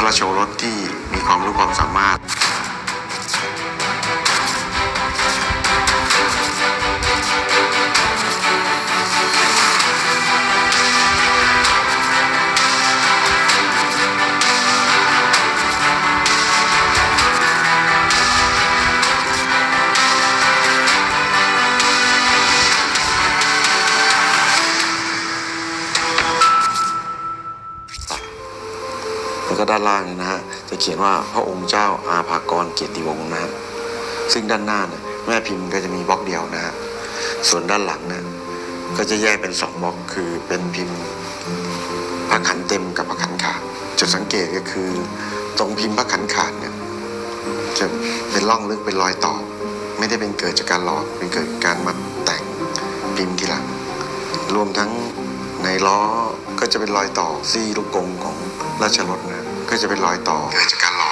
พระราชโอรสที่มีความรู้ความสามารถ แล้วก็ด้านล่างเนี่ยนะฮะจะเขียนว่าพระองค์เจ้าอาภากรเกียรติวงศ์นะฮะซึ่งด้านหน้าเนี่ยแม่พิมพ์ก็จะมีบล็อกเดียวนะฮะส่วนด้านหลังเนี่ยก็จะแยกเป็นสองบล็อกคือเป็นพิมพ์พระขันเต็มกับพระขันขาดจุดสังเกตก็คือตรงพิมพ์พระขันขาดเนี่ยจะเป็นร่องลึกเป็นรอยต่อ ไม่ได้เป็นเกิดจากการหลอกเป็นเกิดการมาแต่งพิมพ์ทีหลัง รวมทั้งในล้อก็จะเป็นรอยต่อซี่ลูกกงของราชรถ ก็จะเป็นรอยต่อเกิดจากการหล